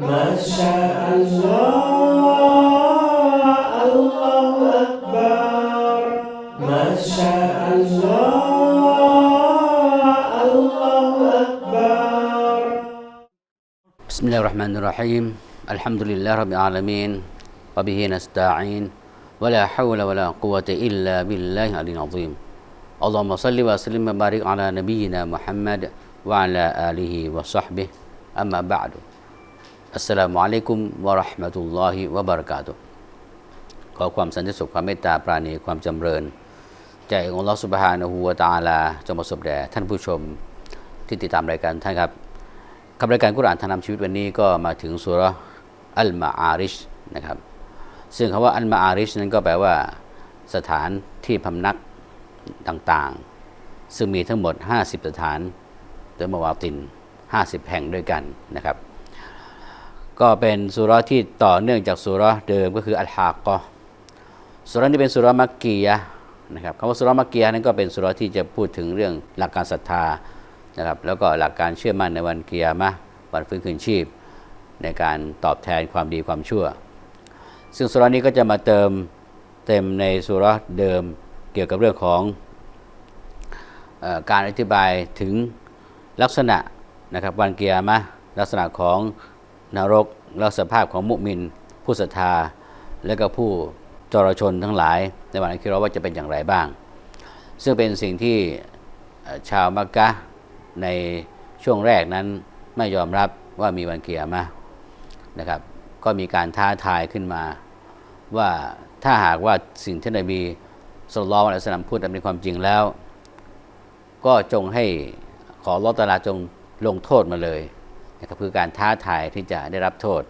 ما شاء الله. الله أكبر ما شاء الله الله أكبر بسم الله الرحمن الرحيم. الحمد لله رب العالمين وبه نستعين ولا حول ولا قوة إلا بالله العلي العظيم. اللهم صل وسلم وبارك على نبينا محمد وعلى آله وصحبه. أما بعد. อัสลามุอะลัยกุมวะราะห์มะตุลลอฮิวะบารักาตุขอความสันติสุขความเมตตาปราณีความจำเริญใจองลอสุบฮานะฮูวะตาลาจงประสบแด่ท่านผู้ชมที่ติดตามรายการท่านครับคำรายการกุรอานทางนำชีวิตวันนี้ก็มาถึงสุรอัลมาอาริชนะครับ ซึ่งคำว่าอัลมาอาริชนั้นก็แปลว่าสถานที่พำนักต่างๆ ซึ่งมีทั้งหมด 50 สถานโดยมาวาติน 50 แห่งด้วยกันนะครับ ก็เป็นสุรที่ต่อเนื่องจากสุรเดิมก็คืออัลฮากกอสุรนี้เป็นสุรมักกียะนะครับคำว่าสุรมักกียะนั้นก็เป็นสุรที่จะพูดถึงเรื่องหลักการศรัทธานะครับแล้วก็หลักการเชื่อมั่นในวันเกิยามะวันฟื้นคืนชีพ ในการตอบแทนความดีความชั่ว ซึ่งสุรนี้ก็จะมาเติมเต็มในสุรเดิมเกี่ยวกับเรื่องของออการอธิบายถึงลักษณะนะครับวันเกิยามะลักษณะของ นรกแลักษณะภาพของมุมิน ผู้ศรัทธา และก็ผู้จรชนทั้งหลาย ในวันอัคิเราว่าจะเป็นอย่างไรบ้าง ซึ่งเป็นสิ่งที่ชาวมักกะในช่วงแรกนั้นไม่ยอมรับว่ามีวันเกียร์มะห์นะครับ ก็มีการท้าทายขึ้นมาว่าถ้าหากว่าสิ่งที่นบีสุลต่านอัสลัมพูดนั้นเป็นความจริงแล้ว ก็จงให้ขอรอตาลาจงลงโทษมาเลย นะครับคือการท้าทายที่จะได้รับโทษ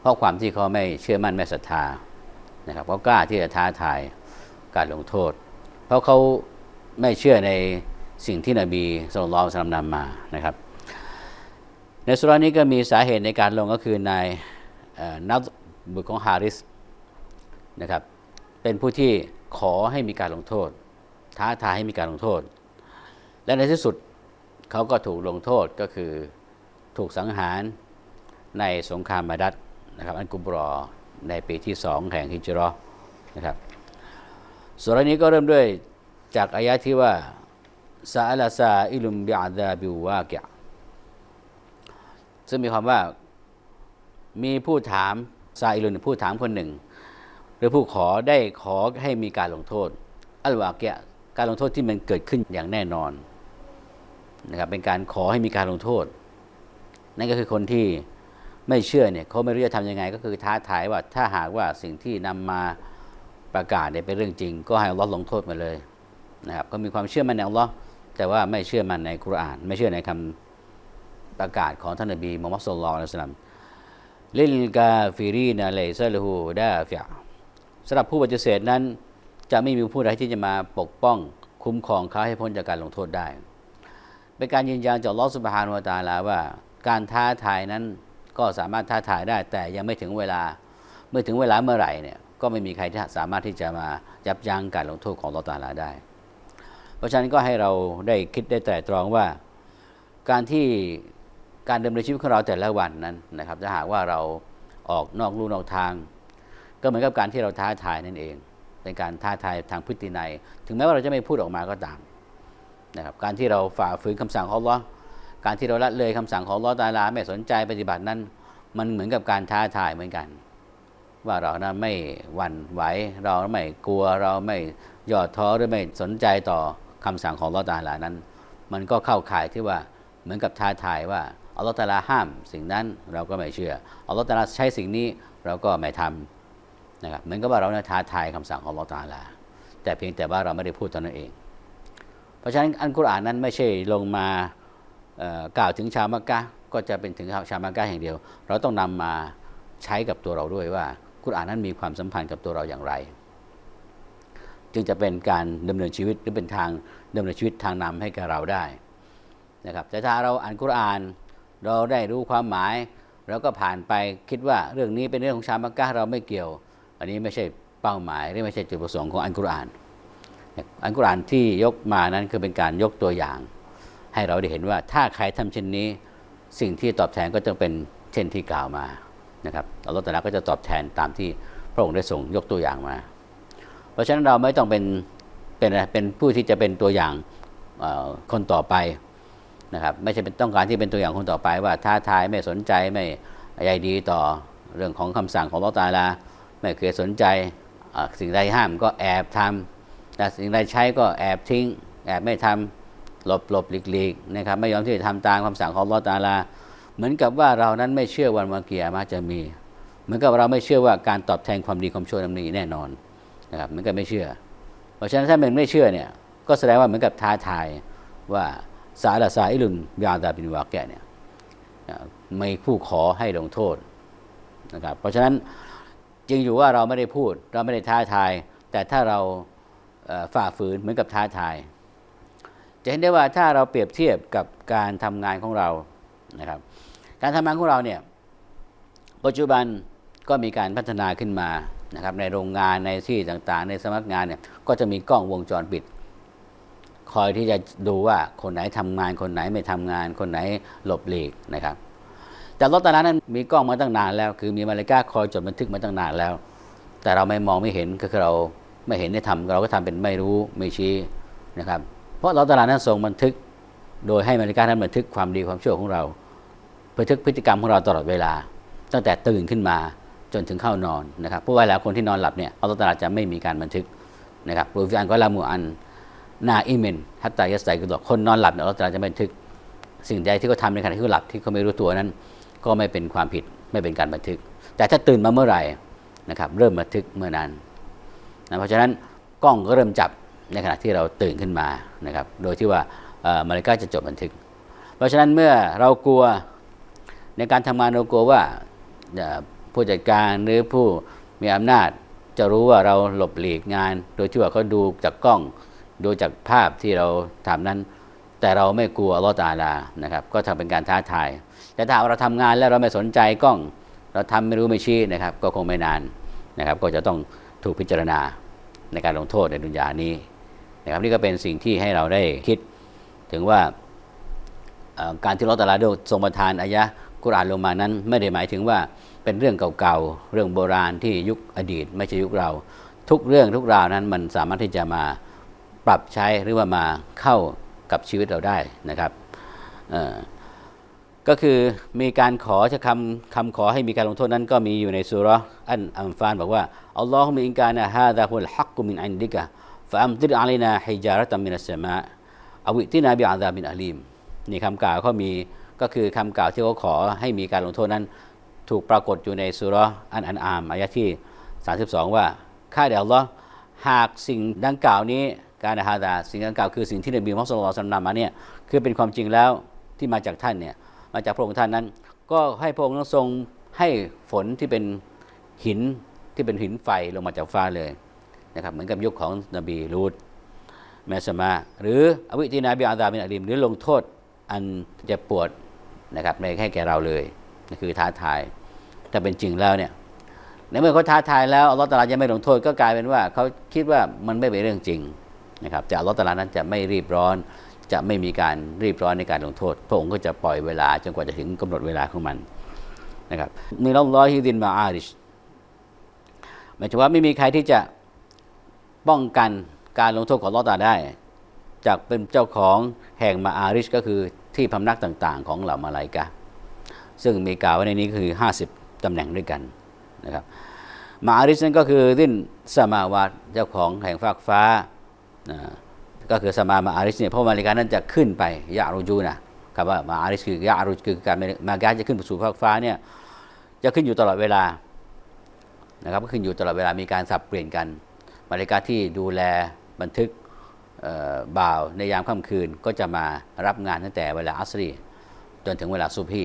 เพราะความที่เขาไม่เชื่อมั่นไม่ศรัทธานะครับเขากล้าที่จะท้าทายการลงโทษ เพราะเขาไม่เชื่อในสิ่งที่นบีสุลต่านสลัมนำมานะครับ ในสุรานี้ก็มีสาเหตุในการลงก็คือนายนัดบุตรของฮาริสนะครับเป็นผู้ที่ขอให้มีการลงโทษ ท้าทายให้มีการลงโทษ และในที่สุดเขาก็ถูกลงโทษก็คือ ถูกสังหารในสงครามมาดัดนะครับอันกุบรอในปีที่สองแห่งฮิจราะห์นะครับสุรานี้ก็เริ่มด้วยจากอายะที่ว่าซาอัลซาอิลุมบิอาดาบิวากะซึ่งมีความว่ามีผู้ถามซาอิลุนผู้ถามคนหนึ่ง หรือผู้ขอได้ขอให้มีการลงโทษ อัลวาเกะการลงโทษที่มันเกิดขึ้นอย่างแน่นอนนะครับเป็นการขอให้มีการลงโทษ นั่นก็คือคนที่ไม่เชื่อเนี่ยเขาไม่รู้จะทำยังไง ก็คือท้าทายว่าถ้าหากว่าสิ่งที่นำมาประกาศเนี่ยเป็นเรื่องจริง ก็ให้อัลลอฮ์ลงโทษมาเลยนะครับก็มีความเชื่อมั่นในอัลลอฮ์แต่ว่าไม่เชื่อมั่นในคุรอาน ไม่เชื่อในคำประกาศของท่านนบีมุฮัมมัดสุลลัลละสลัมลิลกาฟิรีนาเลซะลฮูดาฟิยะสำหรับผู้ปฏิเสธนั้น จะไม่มีผู้ใดที่จะมาปกป้องคุ้มครองเขาให้พ้นจากการลงโทษได้ เป็นการยืนยันจากลอสุบฮานวตาลาว่า การท้าทายนั้นก็สามารถท้าทายได้ แต่ยังไม่ถึงเวลา เมื่อถึงเวลาเมื่อไหร่เนี่ยก็ไม่มีใครที่สามารถที่จะมายับยั้งการลงโทษของอัลอตาลาได้ เพราะฉะนั้นก็ให้เราได้คิดได้แต่ตรองว่า การที่การดำเนินชีวิตของเราแต่ละวันนั้นนะครับ ถ้าหากว่าเราออกนอกลู่นอกทาง ก็เหมือนกับการที่เราท้าทายนั่นเอง เป็นการท้าทายทางพฤตินัย ถึงแม้ว่าเราจะไม่พูดออกมาก็ตามนะครับการที่เราฝ่าฝืนคำสั่งของอัลลอฮ์ การที่เราละเลยคำสั่งของอัลอฮ์ตาลาไม่สนใจปฏิบัตินั้น มันเหมือนกับการท้าทายเหมือนกัน ว่าเรานั้นไม่หวั่นไหวเราไม่กลัวเราไม่ย่อท้อหรือไม่สนใจต่อคำสั่งของอัลอฮ์ตาลานั้น มันก็เข้าข่ายที่ว่าเหมือนกับท้าทายว่าอัลลอฮฺตาลาห้ามสิ่งนั้นเราก็ไม่เชื่ออัลลอฮฺตาลาใช้สิ่งนี้เราก็ไม่ทำนะครับเหมือนกับว่าเราเนี่ยท้าทายคำสั่งของอัลลอฮฺตาลา แต่เพียงแต่ว่าเราไม่ได้พูดเท่านั้นเอง เพราะฉะนั้นอันกุรอานนั้นไม่ใช่ลงมา กล่าวถึงชาวมักกะก็จะเป็นถึงชาวมักกะฮ์อย่างเดียว เราต้องนำมาใช้กับตัวเราด้วยว่ากุรอานนั้นมีความสัมพันธ์กับตัวเราอย่างไร จึงจะเป็นการดำเนินชีวิตหรือเป็นทางดำเนินชีวิตทางนำให้กับเราได้นะครับแต่ถ้าเราอ่านกุรอานเราได้รู้ความหมายเราก็ผ่านไปคิดว่าเรื่องนี้เป็นเรื่องของชาวมักกะเราไม่เกี่ยว อันนี้ไม่ใช่เป้าหมายหรือไม่ใช่จุดประสงค์ของอันกุรอาน อันกุรอานที่ยกมานั้นคือเป็นการยกตัวอย่าง ให้เราได้เห็นว่าถ้าใครทำเช่นนี้ สิ่งที่ตอบแทนก็จะเป็นเช่นที่กล่าวมานะครับอัลลอฮฺตาลาก็จะตอบแทนตามที่พระองค์ได้ส่งยกตัวอย่างมา เพราะฉะนั้นเราไม่ต้องเป็นเป็นอะไรเป็นผู้ที่จะเป็นตัวอย่างคนต่อไปนะครับไม่ใช่เป็นต้องการที่เป็นตัวอย่างคนต่อไป ว่าท้าทายไม่สนใจไม่ใยดีต่อเรื่องของคำสั่งของอัลลอฮฺตาลา ไม่เคยสนใจสิ่งใดห้ามก็แอบทำแต่สิ่งใดใช้ก็แอบทิ้ง แอบไม่ทำ หลบหลบหลีกหลีกนะครับไม่ยอมที่จะทำตามคำสั่งของลอตาลา เหมือนกับว่าเรานั้นไม่เชื่อวันมาเกียร์มาจะมี เหมือนกับเราไม่เชื่อว่าการตอบแทนความดีความชั่วนั้นมีแน่นอนนะครับเหมือนกับไม่เชื่อ เพราะฉะนั้นถ้ามันไม่เชื่อเนี่ยก็แสดงว่าเหมือนกับท้าทายว่าสาละสาอิลุนยาดาบินวาแกเนี่ยไม่ผู้ขอให้ลงโทษนะครับเพราะฉะนั้นจริงอยู่ว่าเราไม่ได้พูดเราไม่ได้ท้าทาย แต่ถ้าเราฝ่าฝืนเหมือนกับท้าทาย จะเห็นได้ว่าถ้าเราเปรียบเทียบกับการทำงานของเรานะครับ การทำงานของเราเนี่ยปัจจุบันก็มีการพัฒนาขึ้นมานะครับในโรงงานในที่ต่างๆ ในสำนักงานเนี่ยก็จะมีกล้องวงจรปิด คอยที่จะดูว่าคนไหนทำงาน คนไหนไม่ทำงาน คนไหนหลบหลีกนะครับแต่รถตอนนั้นมีกล้องมาตั้งนานแล้ว คือมีมาริกาคอยจดบันทึกมาตั้งนานแล้ว แต่เราไม่มองไม่เห็นก็คือเราไม่เห็นได้ทำเราก็ทำเป็นไม่รู้ไม่ชี้นะครับ ราะเราตลาดนั้นทรงบันทึก โดยให้มาริกานั้นบันทึกความดีความชั่วของเราบันทึกพฤติกรรมของเราตลอดเวลา ตั้งแต่ตื่นขึ้นมาจนถึงเข้านอนนะครับเพราะว่าแล้วคนที่นอนหลับเนี่ยอัลลอฮฺตาลาจะไม่มีการบันทึกนะครับรูฟิอันก็ละมูอันนาอิเมนฮัตตายัสไซกุดอกคนนอนหลับเนี่ยอัลลอฮฺตาลาจะไม่บันทึก สิ่งใดที่เขาทำในขณะที่เขาหลับที่เขาไม่รู้ตัวนั้น ก็ไม่เป็นความผิดไม่เป็นการบันทึก แต่ถ้าตื่นมาเมื่อไหร่นะครับเริ่มบันทึกเมื่อนั้นนะเพราะฉะนั้นกล้องก็เริ่มจับ ในขณะที่เราตื่นขึ้นมานะครับโดยที่ว่ามาริกาจะจดบันทึก เพราะฉะนั้นเมื่อเรากลัวในการทำงานเรากลัวว่าผู้จัดการหรือผู้มีอำนาจจะรู้ว่าเราหลบหลีกงาน โดยที่ว่าเขาดูจากกล้องดูจากภาพที่เราทำนั้น แต่เราไม่กลัวอัลอตาลานะครับ ก็ทำเป็นการท้าทาย แต่ถ้าเราทำงานแล้วเราไม่สนใจกล้อง เราทำไม่รู้ไม่ชี้นะครับ ก็คงไม่นานนะครับ ก็จะต้องถูกพิจารณาในการลงโทษในดุนยานี้ นะครับนี่ก็เป็นสิ่งที่ให้เราได้คิดถึงว่าการที่ลอตาลาได้ทรงประทานอายะกุรอานลงมานั้น ไม่ได้หมายถึงว่าเป็นเรื่องเก่าๆเรื่องโบราณที่ยุคอดีต ไม่ใช่ยุคเรา ทุกเรื่องทุกราวนั้นมันสามารถที่จะมาปรับใช้หรือว่ามาเข้ากับชีวิตเราได้นะครับก็คือมีการขอจะคำคำขอให้มีการลงโทษนั้นก็มีอยู่ในสุรอันอัมฟานบอกว่าอัลลอฮุมะอินกานะฮาดะฮุลฮักกุมินอินดิกะ ฟะอัมติรอะลัยนาฮิจาระตัมมินัสสมาอวิตินาบิอาซาบินอาลีมนี่คำกล่าวเขามีก็คือคำกล่าวที่เขาขอให้มีการลงโทษนั้น ถูกปรากฏอยู่ในสุรอันอันอามอายะที่ 32 ว่าข้าเดียวอัลลอฮ์หากสิ่งดังกล่าวนี้การฮาดาสิ่งดังกล่าวคือสิ่งที่นบีมุฮัมมัดสุลลัลลอฮุอะลัยฮิวะซัลลัมนำมาเนี่ยคือเป็นความจริงแล้วที่มาจากท่านเนี่ยมาจากพระองค์ท่านนั้น ก็ให้พระองค์ทรงให้ฝนที่เป็นหินที่เป็นหินไฟลงมาจากฟ้าเลย นะครับเหมือนกับยุคของนบีลูตแมสมา หรืออวิตินาบิอาซาบินอาลิม หรือลงโทษอันจะปวดนะครับในให้แก่เราเลยนั่นคือท้าทายถ้าเป็นจริงแล้วเนี่ยในเมื่อเขาท้าทายแล้วอัลลอฮฺตาลาจะไม่ลงโทษก็กลายเป็นว่าเขาคิดว่ามันไม่เป็นเรื่องจริงนะครับแต่อัลลอฮฺตาลานั้นจะไม่รีบร้อน จะไม่มีการรีบร้อนในการลงโทษ พระองค์ก็จะปล่อยเวลาจนกว่าจะถึงกำหนดเวลาของมันนะครับมีลลอยฮิดินมาอาริชหมายถึงว่าไม่มีใครที่จะ ป้องกันการลงโทษของอัลอตาได้ จากเป็นเจ้าของแห่งมาอาริชก็คือที่พำนักต่างๆ ของเหล่ามาลายกาซึ่งมีกล่าวไว้ในนี้คือ 50 ตำแหน่งด้วยกันนะครับมาอาริชนั้นก็คือดิ้นสมาวาตเจ้าของแห่งฟากฟ้านะก็คือสมามาอาริชเนี่ยเพราะมาลายกานั้นจะขึ้นไปยารูจูนะคำว่ามาอาริชคือยารูจคือการมากาจะขึ้นไปสู่ฟากฟ้าเนี่ยจะขึ้นอยู่ตลอดเวลานะครับก็ขึ้นอยู่ตลอดเวลามีการสับเปลี่ยนกัน มาริกาที่ดูแลบันทึกบ่าวในยามค่ำคืนก็จะมารับงานตั้งแต่เวลาอัสรีจนถึงเวลาซุบฮี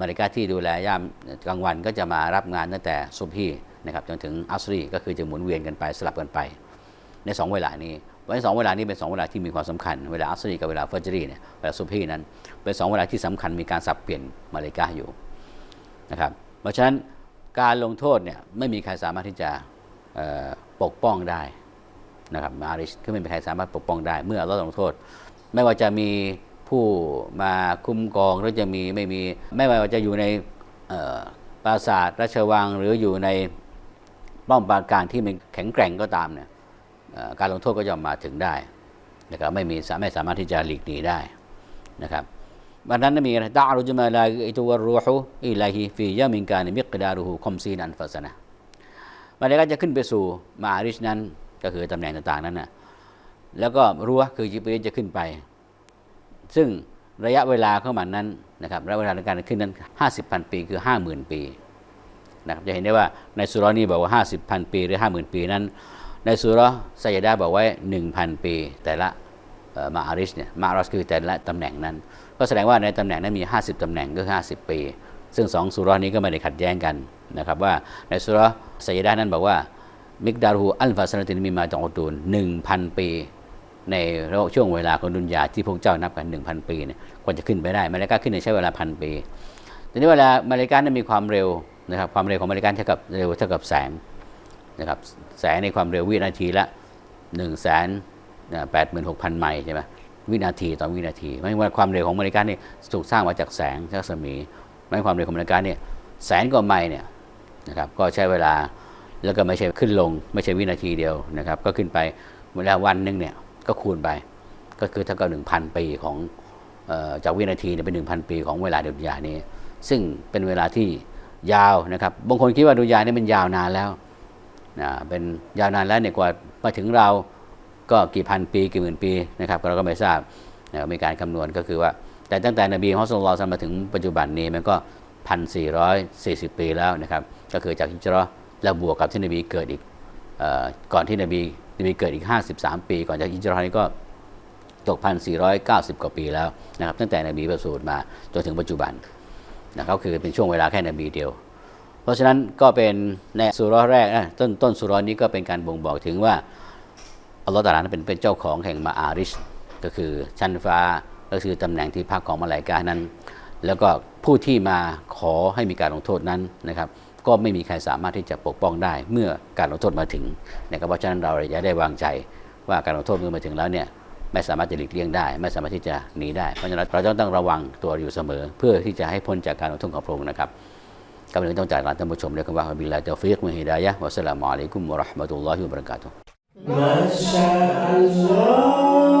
มาริกาที่ดูแลยามกลางวันก็จะมารับงานตั้งแต่ซุบฮีนะครับจนถึงอัสรีก็คือจะหมุนเวียนกันไปสลับกันไป ในสองเวลานี้วันสองเวลานี้เป็นสองเวลาที่มีความสำคัญเวลาอัสรีกับเวลาฟัจรีเนี่ยเวลาซุบฮีนั้นเป็นสองเวลาที่สำคัญมีการสับเปลี่ยนมาริกาอยู่นะครับเพราะฉะนั้นการลงโทษเนี่ยไม่มีใครสามารถที่จะ ปกป้องได้นะครับมาริชคือไม่มีใครสามารถปกป้องได้ เมื่อเราลงโทษ ไม่ว่าจะมีผู้มาคุ้มกองหรือจะมีไม่มีไม่ว่าจะอยู่ในปราสาทราชวังหรืออยู่ในป้อมปราการที่มันแข็งแกร่งก็ตามเนี่ยการลงโทษก็ย่อมมาถึงได้นะครับไม่มีไม่สามารถที่จะหลีกหนีได้นะครับวันนั้นมีอะไรดารุจมาลาอิตุวรูฮุอิลัยฮิฟียามินกานิมิกดารุฮุคอมซีนันฟัสนะ มันก็จะขึ้นไปสู่มาอาริชนั้น ก็คือตำแหน่งต่างๆนั้นนะแล้วก็รั้วคือจิบรีลจะขึ้นไป ซึ่งระยะเวลาของมันนั้นนะครับระยะเวลาในการขึ้นนั้น 50พันปีคือ 50,000 ปีนะครับจะเห็นได้ว่าในสุรานี้บอกว่า 50พันปีหรือ 50,000 ปีนั้น ในสุราไซยดาบอกไว้ 1,000 ปี แต่ละมาอาริชเนี่ยมาอาริชคือแต่ละตำแหน่งนั้น ก็แสดงว่าในตำแหน่งนั้นมี 50ตำแหน่งก็คือ50 ปี ซึ่งสองสุรานี้ก็ไม่ได้ขัดแย้งกัน นะครับว่าในสุราไซยดานั้นบอกว่า มิกดารูอัลฟาสนตินมีมาจองตูน1,000ปี ในระหว่างช่วงเวลาของดุนยาที่พวกเจ้านับกัน1,000ปีเนี่ยกว่าจะขึ้นไปได้มาเลกาขึ้นในใช้เวลาพันปีทีนี้เวลามาเลกานั้นมีความเร็วนะครับความเร็วของมาเลกาเท่ากับเร็วเท่ากับแสงนะครับแสงในความเร็ววินาทีละ1นึ่งแสนแปดหมื่นหกพันไมล์ใช่ไหมวินาทีต่อวินาทีหมายว่าความเร็วของมาเลกานี่ถูกสร้างมาจากแสงรัศมีหมายความเร็วของมาเลกาเนี่ยแสนกว่าไมล์เนี่ย นะครับก็ใช้เวลาแล้วก็ไม่ใช่ขึ้นลง ไม่ใช่วินาทีเดียวนะครับ ก็ขึ้นไปเวลาวันหนึงเนี่ยก็คูณไป ก็คือเท่ากับหนึ่งพันปีของออจากวินาทีเนี่ยเป็นหนึ่งพันปีของเวลาดุนยานี้ ซึ่งเป็นเวลาที่ยาวนะครับบางคนคิดว่าดุนยานี่เป็นยาวนานแล้วนะเป็นยาวนานแล้วเนี่ยกว่ามาถึงเราก็กี่พันปีกี่หมื่นปีนะครับเราก็ไม่ทราบนะมีการคำนวณก็คือว่า แต่ตั้งแต่นบีฮอสซลลอซัลลัมมาถึงปัจจุบันนี้มันก็ พันสี่ร้อยสี่สิบปีแล้วนะครับก็คือจากฮิจราะห์แล้วบวกกับที่นบีเกิดอีกอก่อนที่นบีนบีเกิดอีก 53 ปี ก่อนจากอิจรานี่ก็ตกพันสี่ร้อยเก้าสิบกว่าปีแล้วนะครับตั้งแต่นบีประสูติมาจนถึงปัจจุบันนะครับคือเป็นช่วงเวลาแค่นบีเดียว เพราะฉะนั้นก็เป็นในสุราแรกนะต้นต้นสุรานี้ก็เป็นการบ่งบอกถึงว่าอัลลอฮฺตาลานเป็นเป็นเจ้าของแห่งมาอาริชก็คือชั้นฟ้าก็คือตำแหน่งที่พักของมาลายกานั้น แล้วก็ ผู้ที่มาขอให้มีการลงโทษนั้นนะครับ ก็ไม่มีใครสามารถที่จะปกป้องได้ เมื่อการลงโทษมาถึงนะครับเพราะฉะนั้นเราจะได้วางใจว่าการลงโทษเมื่อมาถึงแล้วเนี่ยไม่สามารถจะหลีกเลี่ยงได้ ไม่สามารถที่จะหนีได้เพราะฉะนั้นเราต้องระวังตัวอยู่เสมอ เพื่อที่จะให้พ้นจากการลงโทษของพระองค์นะครับกับหนึ่งต้องจ่ากลาท่านผู้ชมด้วยคำว่าบิลลาเตฟิกมุฮิดายะวัสสลามุอะลัยกุมวะราะห์มะตุลลอฮิวะบะเราะกาตุฮ์